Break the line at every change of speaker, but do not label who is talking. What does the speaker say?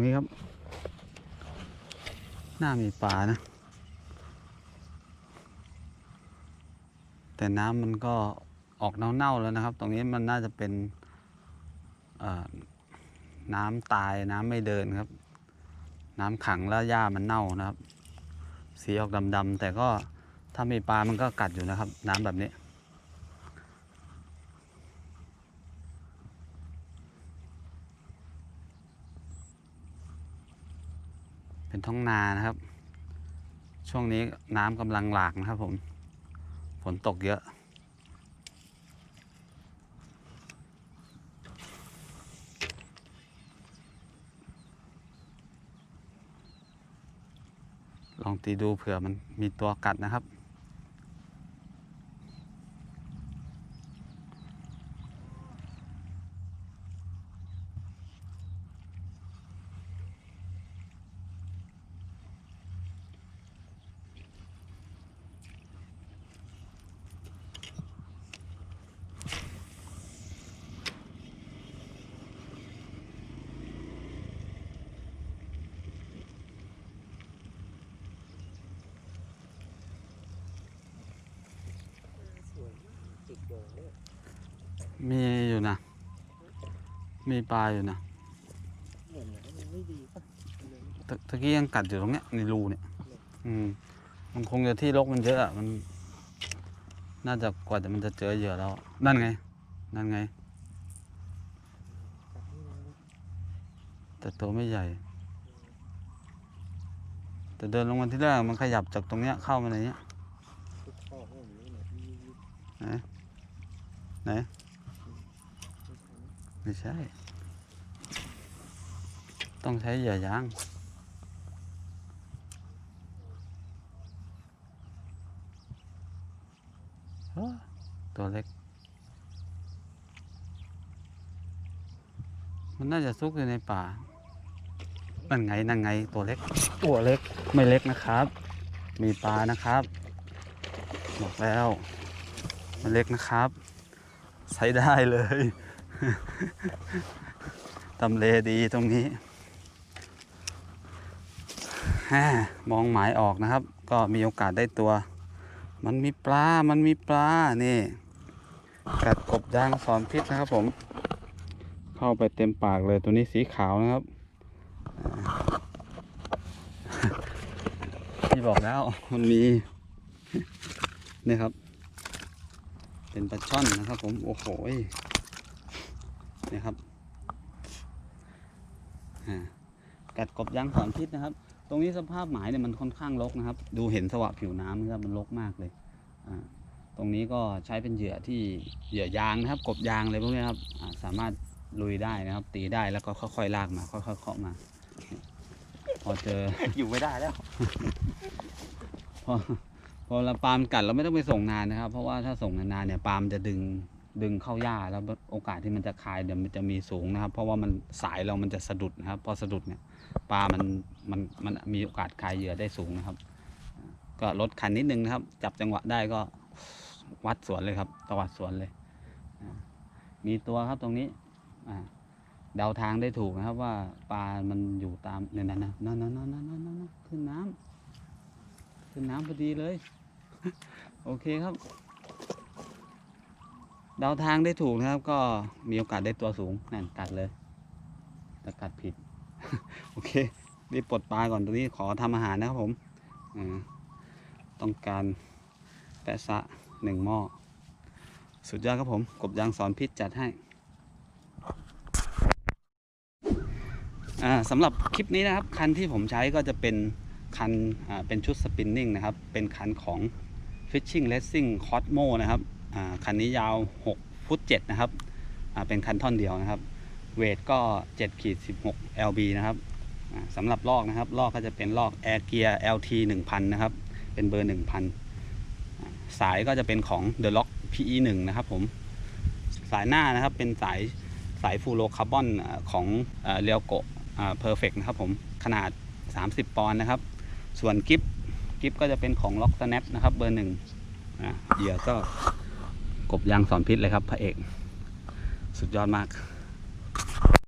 งดูตรงนี้ครับน่ามีปลานะ แต่น้ำมันก็ออกเน่าๆแล้วนะครับ ตรงนี้มันน่าจะเป็นน้ำตายน้ำไม่เดินครับ น้ำขังแล้วหญ้ามันเน่านะครับ สีออกดำๆแต่ก็ถ้ามีปลามันก็กัดอยู่นะครับ น้ำแบบนี้ เป็นท้องนานะครับ ช่วงนี้น้ำกำลังหลากนะครับ ผม ฝนตกเยอะ ลองตีดูเผื่อมันมีตัวกัดนะครับ
สวยมาก จิกโดงเนี่ย
มีอยู่นะ มีปลาอยู่นะ
เหมือนอย่างมันไม่ดีป่ะเลย
ตะตะกี้ยังกัดอยู่ตรงเนี้ยในรูเนี่ย อืม มันคงจะที่รกมันเยอะอะมัน น่าจะกว่าจะมันจะเจอเหยื่อแล้ว นั่นไง นั่นไง
จับนี่นะ
แต่ตัวไม่ใหญ่ แต่เดินลงมาที่แรกมันขยับจากตรงเนี้ยเข้ามาในเนี้ย
ทุกข้อของผมนี่เนี่ยมีมี
ไหน ไหนไม่ใช่ ต้องใช้เหยื่อยางตัวเล็ก มันน่าจะซุกอยู่ในป่านั่นไงนั่นไงตัวเล็ก ตัวเล็กไม่เล็กนะครับ มีปลานะครับ บอกแล้วไม่เล็กนะครับ ใช้ได้เลยตำเลดีตรงนี้มองหมายออกนะครับ ก็มีโอกาสได้ตัว มันมีปลา มันมีปลา นี่ กัดกบยางสอนพิษนะครับผม เข้าไปเต็มปากเลย ตัวนี้สีขาวนะครับ ที่บอกแล้ว มันมี นี่ครับ เป็นปลาช่อนนะครับ ผมโอ้โหยนี่ครับอ่ากัดกบยางสอนพิษนะครับ ตรงนี้สภาพหมายเนี่ยมันค่อนข้างรกนะครับ ดูเห็นสวะผิวน้ำนะครับมันรกมากเลยอ่าตรงนี้ก็ใช้เป็นเหยื่อที่เหยื่อยางนะครับ กบยางอะไรพวกนี้ครับอ่าสามารถลุยได้นะครับ ตีได้แล้วก็ค่อยๆลากมา ค่อยๆเคาะมา พอเจอ
อยู่ไม่ได้แล้ว
พอ พอเราปาลามกัดเราไม่ต้องไปส่งนานนะครับ เพราะว่าถ้าส่งนานๆเนี่ยปาลามจะดึงดึงเข้าหญ้าแล้วโอกาสที่มันจะคายเดี๋ยวมันจะมีสูงนะครับ เพราะว่ามันสายเรามันจะสะดุดนะครับ พอสะดุดเนี่ยปลามันมันมันมีโอกาสคายเหยื่อได้สูงนะครับ ก็ลดคันนิดนึงนะครับ จับจังหวะได้ก็วัดสวนเลยครับตวัดสวนเลย มีตัวครับตรงนี้เดาทางได้ถูกนะครับ ว่าปลา มันอยู่ตามเนี่ยนะนะนั่นนั่นนั่นนั่นนั่นนั่นขึ้นน้ำขึ้นน้ำพอดีเลย โอเคครับ เดาทางได้ถูกนะครับ ก็มีโอกาสได้ตัวสูงนั่นกัดเลยแต่กัดผิด โอเครีบปลดปลาก่อนตรงนี้ขอทำอาหารนะครับผมอต้องการแปะซะหนึ่งหม้อสุดยอดครับผม กบยางสอนพิษจัดให้อ่าสำหรับคลิปนี้นะครับ คันที่ผมใช้ก็จะเป็นคันเป็นชุดสปินนิ่งนะครับ เป็นคันของ Fishing Racing Cosmo นะครับคันนี้ยาว 6 ฟุต 7 นะครับ เป็นคันท่อนเดียวนะครับ เวทก็7ขีด16 LB นะครับสำหรับลอกนะครับ ลอกก็จะเป็นลอก Air Gear LT 1000 นะครับ เป็นเบอร์ 1000 สายก็จะเป็นของ The Lock PE 1นะครับผม สายหน้านะครับเป็นสายสายฟูโรคาร์บอนของเรียวโกเพอร์เฟกนะครับผม ขนาด 30 ปอนด์นะครับ ส่วนกิฟ กิฟก็จะเป็นของล็อกสแนปนะครับ เบอร์หนึ่งนะเหยื่อก็กบยางสอนพิษเลยครับพระเอก สุดยอดมาก